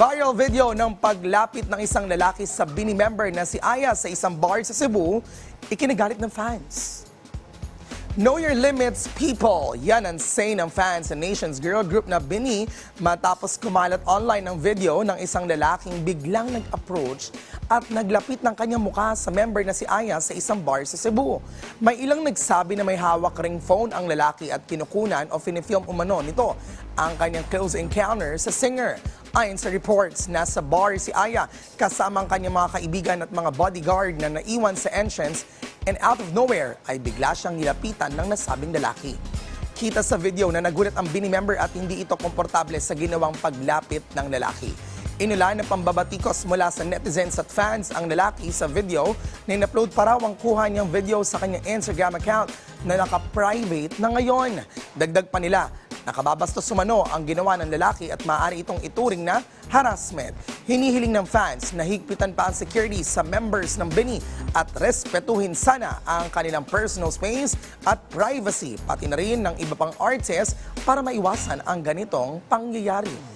Viral video ng paglapit ng isang lalaki sa Bini member na si Aya sa isang bar sa Cebu, ikinagalit ng fans. Know your limits, people! Yan ang say ng fans sa Nation's girl group na Bini matapos kumalat online ng video ng isang lalaking biglang nag-approach at naglapit ng kanyang mukha sa member na si Aya sa isang bar sa Cebu. May ilang nagsabi na may hawak ring phone ang lalaki at kinukunan o finifilm umano nito ang kanyang close encounter sa singer. Ayon sa reports, nasa bar si Aya kasama ang kanyang mga kaibigan at mga bodyguard na naiwan sa entrance and out of nowhere ay bigla siyang nilapitan ng nasabing lalaki. Kita sa video na nagulat ang Bini member at hindi ito komportable sa ginawang paglapit ng lalaki. Inulan ng pambabatikos mula sa netizens at fans ang lalaki sa video na in-upload pa raw ang kuha niyang video sa kanyang Instagram account na naka-private na ngayon. Dagdag pa nila, nakababastos sumano ang ginawa ng lalaki at maaari itong ituring na harassment. Hinihiling ng fans na higpitan pa ang security sa members ng Bini at respetuhin sana ang kanilang personal space at privacy, pati na rin ng iba pang artists para maiwasan ang ganitong pangyayari.